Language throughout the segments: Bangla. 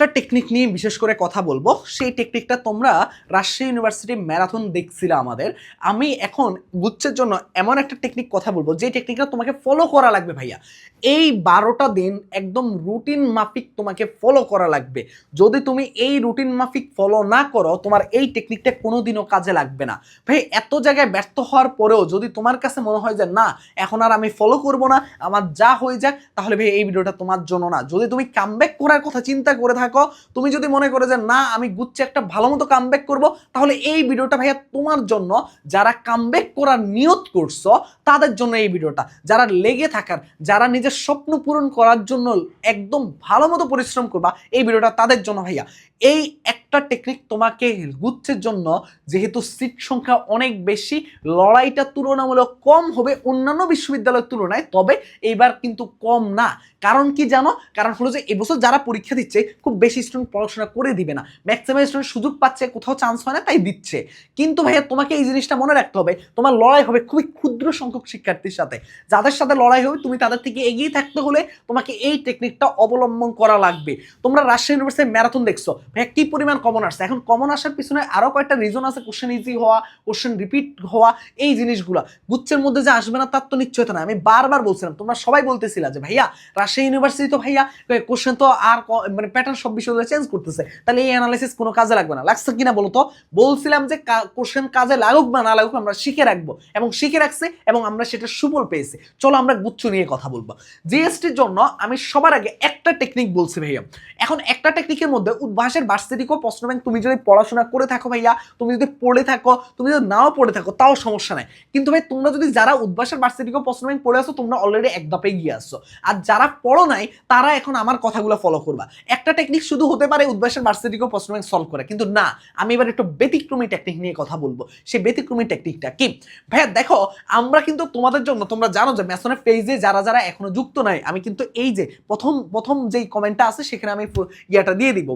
একটা টেকনিক নিয়ে বিশেষ করে কথা বলব। সেই টেকনিকটা তোমরা রাজশাহী ইউনিভার্সিটি ম্যারাথন দেখছিলে আমাদের। আমি এখন গুচ্ছের জন্য এমন একটা টেকনিক কথা বলব যে টেকনিকটা তোমাকে ফলো করা লাগবে ভাইয়া। এই বারোটা দিন একদম রুটিন মাফিক তোমাকে ফলো করা লাগবে। যদি তুমি এই রুটিন মাফিক ফলো না করো, তোমার এই টেকনিকটা কোনোদিনও কাজে লাগবে না। ভাই, এত জায়গায় ব্যর্থ হওয়ার পরেও যদি তোমার কাছে মনে হয় যে, না, এখন আর আমি ফলো করব না, আমার যা হয়ে যাক, তাহলে ভাই, এই ভিডিওটা তোমার জন্য না। যদি তুমি কামব্যাক করার কথা চিন্তা করে থাকো তুমি যদি মনে করো যে, না, আমি গুচ্ছে একটা ভালো মতো কামব্যাক করব, তাহলে এই ভিডিওটা ভাইয়া তোমার জন্য, যারা কামব্যাক করার নিয়ত করছ, তাদের জন্য এই ভিডিওটা। যারা লেগে থাকার, যারা নিজের স্বপ্ন পূরণ করার জন্য একদম ভালো মতো পরিশ্রম করবা, এই ভিডিওটা তাদের জন্য ভাইয়া। এই একটা টেকনিক তোমাকে গুচ্ছের জন্য, যেহেতু সিট সংখ্যা অনেক বেশি, লড়াইটা তুলনামূলক কম হবে অন্যান্য বিশ্ববিদ্যালয়ের তুলনায়, তবে এইবার কিন্তু কম না। কারণ কি জানো? কারণ হলো যে, এবছর যারা পরীক্ষা দিচ্ছে, খুব বেশি স্টুডেন্ট পড়াশোনা করে দিবে না। ম্যাক্সিমাম স্টুডেন্ট সুযোগ পাচ্ছে, কোথাও চান্স হয় না, তাই দিচ্ছে। কিন্তু ভাইয়া, তোমাকে এই জিনিসটা মনে রাখতে হবে, তোমার লড়াই হবে খুবই ক্ষুদ্র সংখ্যক শিক্ষার্থীর সাথে। যাদের সাথে লড়াই হবে, তুমি তাদের থেকে এগিয়ে থাকতে হলে তোমাকে এই টেকনিকটা অবলম্বন করা লাগবে। তোমরা রাজশাহী ইউনিভার্সিটির ম্যারাথন দেখছ। ভাইয়া, কি পরিমাণ কমন আসছে এখন কমন আসার পিছনে আরও কয়েকটা রিজন আছে কোশ্চেন ইজি হওয়া কোশ্চেন রিপিট হওয়া, এই জিনিসগুলো। গুচ্ছের মধ্যে যে আসবে না, তার তো নিশ্চয়তা না আমি বারবার বলছিলাম, তোমরা সবাই বলতেছিলা যে, ভাইয়া, রাজশাহী ইউনিভার্সিটি তো ভাইয়া কোশ্চেন তো আর মানে প্যাটার্ন সব বিষয়গুলো চেঞ্জ করতেছে। তাহলে এই অ্যানালাইসিস কোনো কাজে লাগবে না। লাগছে কিনা বলো তো? বলছিলাম যে কোশ্চেন কাজে লাগুক বা না লাগুক আমরা শিখে রাখব এবং শিখে রাখছে এবং আমরা সেটা সুফল পেয়েছি। চলো আমরা গুচ্ছ নিয়ে কথা বলব। জিএসটির জন্য আমি সবার আগে একটা টেকনিক বলছি ভাইয়া। এখন একটা টেকনিকের মধ্যে উদ্ভাসের ভার্সিটিকও প্রশ্ন ব্যাংক তুমি যদি পড়াশোনা করে থাকো ভাইয়া, তুমি যদি পড়ে থাকো, তুমি যদি নাও পড়ে থাকো, তাও সমস্যা নাই। কিন্তু ভাই, তোমরা যদি যারা উদ্ভাসের ভার্সিটিকও প্রশ্ন ব্যাংক পড়ে আসো তোমরা অলরেডি এক ধাপে গিয়ে আসছো আর যারা পড়ো নাই, তারা এখন আমার কথাগুলো ফলো করবা। একটা টেকনিক শুধু হতে পারে উদ্ভাসের ভার্সিটিকও প্রশ্ন ব্যাংক সলভ করে। কিন্তু না, আমি এবার একটু ব্যতিক্রমী টেকনিক নিয়ে কথা বলব। সেই ব্যতিক্রমী টেকনিকটা কি? ভাইয়া, দেখো, আমরা কিন্তু তোমাদের জন্য, তোমরা জানো যে ম্যাসনের পেজে যারা যারা এখনও যুক্ত নাই, আমি কিন্তু এই যে প্রথম প্রথম যেই কমেন্টটা আছে, সেখানে আমি ইয়াটা দিয়ে দিব।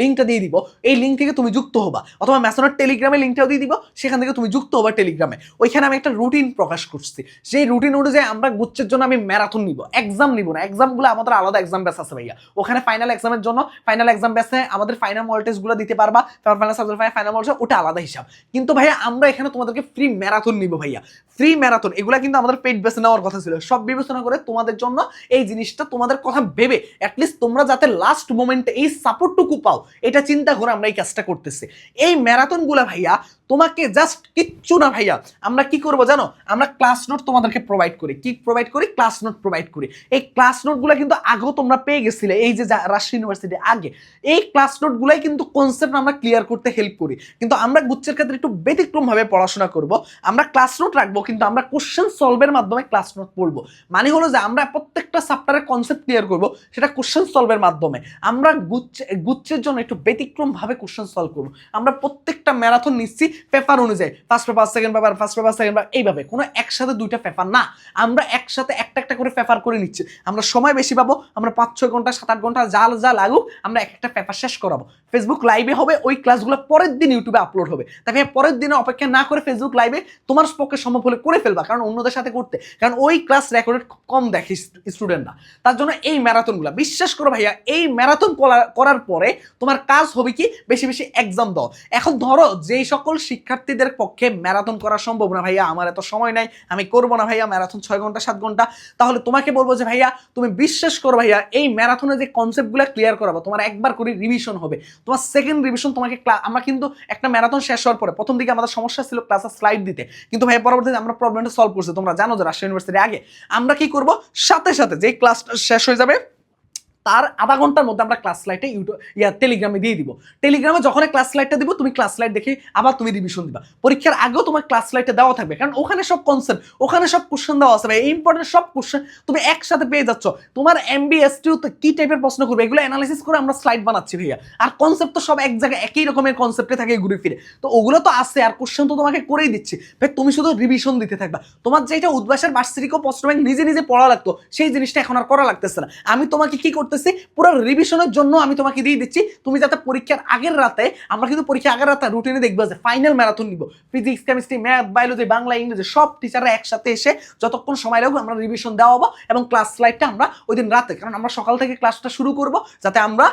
লিঙ্কটা দিয়ে দিব। এই লিঙ্ক থেকে তুমি যুক্ত হবা। অথবা ম্যাসনের টেলিগ্রামে লিঙ্কটাও দিয়ে দিব, সেখান থেকে তুমি যুক্ত হবা টেলিগ্রামে ওইখানে আমি একটা রুটিন প্রকাশ করছি। সেই রুটিন অনুযায়ী আমরা গুচ্ছের জন্য আমি ম্যারাথন নিব। এক্সাম নিব না। এক্সামগুলো আমাদের আলাদা এক্সাম ব্যাস আছে ভাইয়া। ওখানে ফাইনাল এক্সামের জন্য ফাইনাল এক্সাম ব্যাসে আমাদের ফাইনাল মল টেস্টগুলো দিতে পারবা ফাইনাল সাবজেক্ট ফাইনাল মল ওটা আলাদা হিসাব। কিন্তু ভাইয়া, আমরা এখানে তোমাদেরকে ফ্রি ম্যারাথন নিব ভাইয়া। ফ্রি ম্যারাথন এগুলা কিন্তু আমাদের পেড বেসে নেওয়ার কথা ছিল। সব বিবেচনা করে তোমাদের জন্য এই জিনিসটা তোমাদের কথা ভেবে অ্যাটলিস্ট তোমরা যাতে লাস্ট মোমেন্টে এই সাপোর্টটুকু পাও, এটা চিন্তা করে আমরা এই কাজটা করতেছি। এই ম্যারাথনগুলা ভাইয়া, তোমাকে জাস্ট কিচ্ছু না ভাইয়া, আমরা কি করব জানো? আমরা ক্লাস নোট তোমাদেরকে প্রোভাইড করি। কি প্রোভাইড করি? ক্লাস নোট প্রোভাইড করি। এই ক্লাস নোটগুলো কিন্তু আগেও তোমরা পেয়ে গেছিলে, এই যে রাজশাহী ইউনিভার্সিটি আগে। এই ক্লাস নোটগুলাই কিন্তু কনসেপ্ট আমরা ক্লিয়ার করতে হেল্প করি। কিন্তু আমরা গুচ্ছের ক্ষেত্রে একটু ব্যতিক্রমভাবে পড়াশোনা করব। আমরা ক্লাস নোট রাখব কিন্তু আমরা কোশ্চেন সলভের মাধ্যমে ক্লাস নোট পড়ব। মানে হলো যে আমরা প্রত্যেকটা চ্যাপ্টারের কনসেপ্ট ক্লিয়ার করব, সেটা কোশ্চেন সলভের মাধ্যমে। আমরা গুচ্ছে গুচ্ছের জন্য একটু ব্যতিক্রমভাবে কোশ্চেন সলভ করব। আমরা প্রত্যেকটা ম্যারাথন নিচ্ছি পেপার অনুযায়ী। First paper second paper first paper second paper এইভাবে। কোনো একসাথে দুইটা পেপার না। আমরা একসাথে একটা একটা করে পেপার করে নিচ্ছি। আমরা সময় বেশি পাবো, আমরা পাঁচ ছয় ঘণ্টা সাত আট ঘণ্টা যা যা লাগুক, আমরা এক একটা পেপার শেষ করাবো। ফেসবুক লাইভে হবে, ওই ক্লাসগুলো পরের দিন ইউটিউবে আপলোড হবে। তাকে পরের দিনে অপেক্ষা না করে ফেসবুক লাইভে তোমার পক্ষে সম্ভব হলে করে ফেলবা, কারণ অন্যদের সাথে করতে। কারণ ওই ক্লাস রেকর্ডেড কম দেখে স্টুডেন্টরা তার জন্য এই ম্যারাথনগুলো বিশ্বাস করো ভাইয়া, এই ম্যারাথন করার পরে তোমার কাজ হবে কি, বেশি বেশি এক্সাম দাও। এখন ধরো, যেই সকল শিক্ষার্থীদের পক্ষে ম্যারাথন করা সম্ভব না, ভাইয়া, আমার এত সময় নাই, আমি করব না, ভাইয়া ম্যারাথন ছয় ঘণ্টা, সাত ঘণ্টা। তাহলে তোমাকে বলব যে, ভাইয়া, তুমি বিশ্বাস করো ভাইয়া, এই ম্যারাথনে যে কনসেপ্টগুলো ক্লিয়ার করাবো, তোমার একবার করে রিভিশন হবে। তোমার সেকেন্ড রিভিশন তোমাকে আমরা কিন্তু একটা ম্যারাথন শেষ হওয়ার পরে, প্রথম দিকে আমাদের সমস্যা ছিল ক্লাসের স্লাইড দিতে। কিন্তু ভাইয়া, পরবর্তীতে প্রবলেমটা সলভ করছি। তোমরা জানো যে রাজশাহী ইউনিভার্সিটি আগে আমরা কি করব? সাথে সাথে যেই ক্লাসটা শেষ হয়ে যাবে তার আধা ঘণ্টার মধ্যে আমরা ক্লাস স্লাইডে ইউটিউব ইয়া টেলিগ্রামে দিয়ে দিব। টেলিগ্রামে যখন ক্লাস স্লাইডটা দিব, তুমি ক্লাস স্লাইড দেখে আবার তুমি রিভিশন দিবা। পরীক্ষার আগেও তোমার ক্লাস স্লাইডে দেওয়া থাকবে, কারণ ওখানে সব কনসেপ্ট ওখানে সব কোশ্চেন দেওয়া আছে ভাই ইম্পর্টেন্ট সব কোশ্চেন তুমি একসাথে পেয়ে যাচ্ছ। তোমার এমবিএসটিও তো কি টাইপের প্রশ্ন করবে, এগুলো অ্যানালাইসিস করে আমরা স্লাইড বানাচ্ছি ভাইয়া। আর কনসেপ্ট তো সব এক জায়গায় একই রকমের কনসেপ্টে থাকে ঘুরে ফিরে তো ওগুলো তো আছে, আর কোশ্চেন তো তোমাকে করেই দিচ্ছি। ভাই, তুমি শুধু রিভিশন দিতে থাকবা। তোমার যেটা উদ্বাসের বার্ষিকও প্রশ্ন ব্যাংক নিজে নিজে পড়া লাগতো, সেই জিনিসটা এখন আর করা লাগতেছে না। আমি তোমাকে কি করতেছি পুরো রিভিশনের জন্য আমি তোমাকে দিয়ে দিচ্ছি। তুমি যাতে পরীক্ষার আগের রাতে, আমরা কিন্তু পরীক্ষার আগের রাতে রুটিনে দেখব যে ফাইনাল ম্যারাথন নিব। Physics chemistry math biology Bangla, ইংরেজি, সব টিচাররা একসাথে এসে যতক্ষণ সময় লাগবে আমরা রিভিশন দেওয়া হব এবং ক্লাস স্লাইডটা আমরা ওই দিন রাতে, কারণ আমরা সকাল থেকে ক্লাসটা শুরু করব যাতে আমরা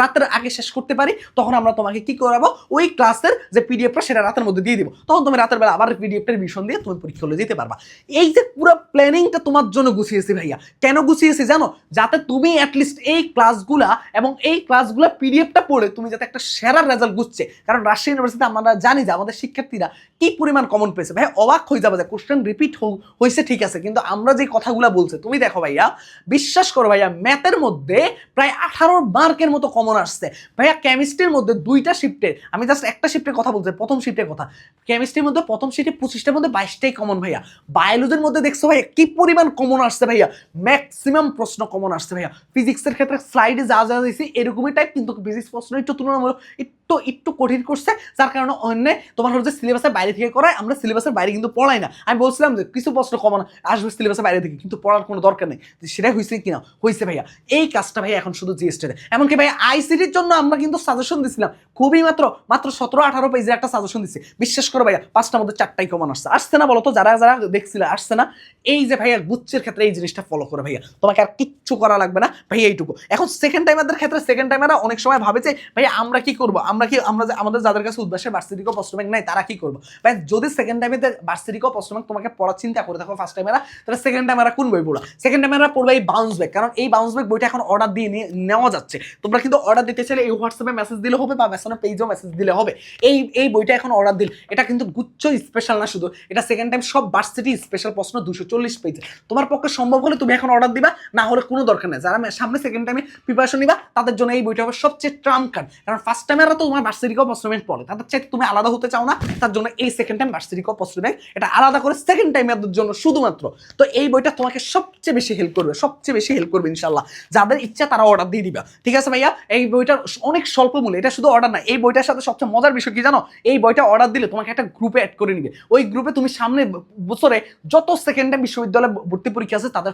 রাতের আগে শেষ করতে পারি, তখন আমরা তোমাকে কি করাবো? ওই ক্লাসের যে পিডিএফটা সেটা রাতের মধ্যে দিয়ে দিব। তখন তুমি রাতের বেলা আবার পিডিএফটা রিভিশন দিয়ে তুমি পরীক্ষা হলে যেতে পারবা। এই যে পুরো প্ল্যানিংটা তোমার জন্য গুছিয়েছি ভাইয়া। কেন গুছিয়েছি জানো? যাতে তুমি অ্যাটলিস্ট এই ক্লাসগুলা এবং এই ক্লাসগুলা পিডিএফটা পড়ে তুমি যাতে একটা সেরা রেজাল্ট বুঝছে। কারণ রাজশাহী ইউনিভার্সিটিতে আমরা জানি যে আমাদের শিক্ষার্থীরা কি পরিমাণ কমন পেয়েছে। ভাই অবাক হয়ে যাবে যে কোশ্চেন রিপিট হয়েছে, ঠিক আছে, কিন্তু আমরা যে কথাগুলো বলছে, তুমি দেখো ভাইয়া, বিশ্বাস করো ভাইয়া ম্যাথের মধ্যে প্রায় আঠারো মার্কের মতো কমন আসছে। ভাইয়া কেমিস্ট্রির মধ্যে দুইটা শিফটের আমি জাস্ট একটা শিফটের কথা বলছি, প্রথম শিফটের কথা। কেমিস্ট্রির মধ্যে প্রথম শিফটে পঁচিশটার মধ্যে বাইশটাই কমন ভাইয়া। বায়োলজির মধ্যে দেখছ ভাইয়া, কি পরিমাণ কমন আসছে ভাইয়া? ম্যাক্সিমাম প্রশ্ন কমন আসছে ভাইয়া। ফিজিক্সের ক্ষেত্রে স্লাইডে যা যা দিয়েছি, এরকমই টাইপ কিন্তু ফিজিক্স প্রশ্ন একটু তুলনামূলক একটু একটু কঠিন করছে, যার কারণে অন্য তোমার হচ্ছে সিলেবাসের বাইরে থেকে করায়, আমরা সিলেবাসের বাইরে কিন্তু পড়াই না। আমি বলছিলাম যে, কিছু প্রশ্ন কমন আসবে সিলেবাসের বাইরে থেকে, কিন্তু পড়ার কোনো দরকার নেই। যে, সেটা হয়েছে কিনা? হয়েছে ভাইয়া। এই কাজটা ভাইয়া এখন শুধু জিএসটি এমনকি ভাইয়া আইসিটির জন্য আমরা কিন্তু সাজেশন দিছিলাম। খুবই মাত্র মাত্র সতেরো, আঠারো পেজের একটা সাজেশন দিচ্ছি বিশ্বাস করো ভাইয়া, পাঁচটার মধ্যে চারটাই কমন আসছে। আসছে না বলতো যারা যারা দেখছিল, আসছে না। এই যে ভাইয়া, গুচ্ছের ক্ষেত্রে এই জিনিসটা ফলো করে ভাইয়া। তোমাকে আর কিচ্ছু করা লাগবে না। ভাইয়া এইটুকু। এখন সেকেন্ড টাইমারদের ক্ষেত্রে সেকেন্ড টাইমাররা অনেক সময় ভাবে যে ভাইয়া আমরা কি করব? আমরা কি, আমরা আমাদের যাদের কাছে উদ্দেশ্যে বার্ষিক ব্যাংক নাই, তারা কি করব? ভাই, যদি সেকেন্ড টাইমে বার্ষিক ব্যাংক তোমাকে পড়ার চিন্তা করে দেখো ফার্স্ট টাইমেরা তাহলে সেকেন্ড টাইমেরা কোন বই পড়া? সেকেন্ড টাইমেরা পড়বে এই বাউন্স ব্যাক কারণ এই বাউন্স ব্যাক বইটা এখন অর্ডার দিয়ে নিয়ে- নেওয়া যাচ্ছে। তোমরা কিন্তু অর্ডার দিতে চাইলে এই হোয়াটসঅ্যাপে মেসেজ দিলে হবে বা মেসেজে পেজও মেসেজ দিলে হবে। এই এই বইটা এখন অর্ডার দিল। এটা কিন্তু গুচ্ছ স্পেশাল না শুধু, এটা সেকেন্ড টাইম সব ভার্সিটি স্পেশাল প্রশ্ন দুশো চল্লিশ পেজে তোমার পক্ষে সম্ভব হলে তুমি এখন অর্ডার দিবা, না হলে কোনো দরকার নেই। যারা সামনে সেকেন্ড টাইমে প্রিপারেশন নিবা, তাদের জন্য এই বইটা হবে সবচেয়ে ট্রাম কার্ড কারণ ফার্স্ট টাইমেরা তো তোমার ভার্সিটিকেও প্রশ্নমেন্ট পড়ে। তাদের চাইতে তুমি আলাদা হতে চাও না, তার জন্য এই সেকেন্ড টাইম ভার্সিটিকেও প্রশ্নমেন্ট এটা আলাদা করে সেকেন্ড টাইমের জন্য শুধুমাত্র। তো এই বইটা তোমাকে সবচেয়ে বেশি হেল্প করবে, সবচেয়ে বেশি হেল্প করবে ইনশাল্লাহ যাদের ইচ্ছা তারা অর্ডার দিয়ে দিবা। ঠিক আছে ভাইয়া? এই বইটার অনেক স্বল্প মূল্য, এটা শুধু অর্ডার না, এই বইটার সাথে সবচেয়ে মজার বিষয় কি জানো? এই বইটা অর্ডার দিলে তোমাকে একটা গ্রুপে অ্যাড করে নিবে। ওই গ্রুপে তুমি সামনে বছরে যত সেকেন্ড টাইম বিশ্ববিদ্যালয়ে ভর্তি পরীক্ষা আছে, তাদের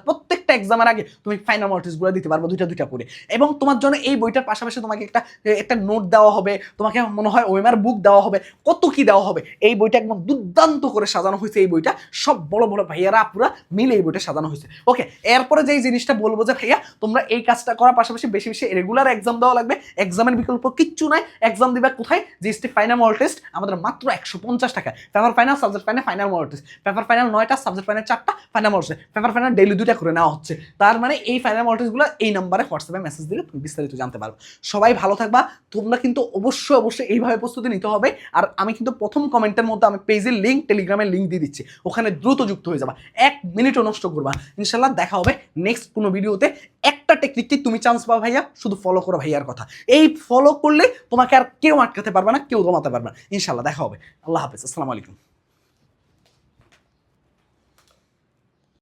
প্রত্যেকটা এক্সামের আগে তুমি ফাইনাল নোটিসগুলো দিতে পারব দুইটা দুইটা করে। এবং তোমার জন্য এই বইটার পাশাপাশি তোমাকে একটা একটা নোট দেওয়া হবে, তোমাকে মনে হয় ওয়েমার বুক দেওয়া হবে, কত কি দেওয়া হবে, এই বইটা একদম দুর্দান্ত করে সাজানো হয়েছে এই বইটা। সব বড় বড় ভাইয়ারা পুরা মিলে এই বইটা সাজানো হয়েছে। ওকে এরপরে যেই জিনিসটা বলব যে ভাইয়া, তোমরা এই কাজটা করার পাশাপাশি বেশি বেশি রেগুলার এক্সাম দেওয়া লাগবে। এক্সামের বিকল্প কিচ্ছু নাই। এক্সাম দিবা কোথায়? জিএসটি ফাইনাল মল টেস্ট আমাদের মাত্র একশো পঞ্চাশ টাকা paper final subject final final model test paper final নয়টা সাবজেক্ট ফাইনাল চারটা final model test paper final daily দুইটা করে নেওয়া হচ্ছে তার মানে এই ফাইনাল মল টেস্টগুলো এই নাম্বারে হোয়াটসঅ্যাপে মেসেজ দিলে তুমি বিস্তারিত জানতে পারবে। সবাই ভালো থাকবা, তোমরা কিন্তু অবশ্যই অবশ্যই এইভাবে প্রস্তুতি নিতে হবে। আর আমি কিন্তু প্রথম কমেন্টের মধ্যে আমি পেজের লিঙ্ক টেলিগ্রামের লিঙ্ক দিয়ে দিচ্ছি। ওখানে দ্রুত যুক্ত হয়ে যাবা। এক মিনিটও নষ্ট করবা ইনশাল্লাহ দেখা হবে নেক্সট কোনো ভিডিওতে একটা টেকনিকটি তুমি চান্স পাও ভাইয়া? শুধু ফলো করো ভাইয়ার কথা। এই ফলো করলে তোমাকে আর কেউ আটকাতে পারবে না, কেউ দমাতে পারবে না। ইনশাল্লাহ দেখা হবে। আল্লাহ হাফেজ। আসসালামু আলাইকুম।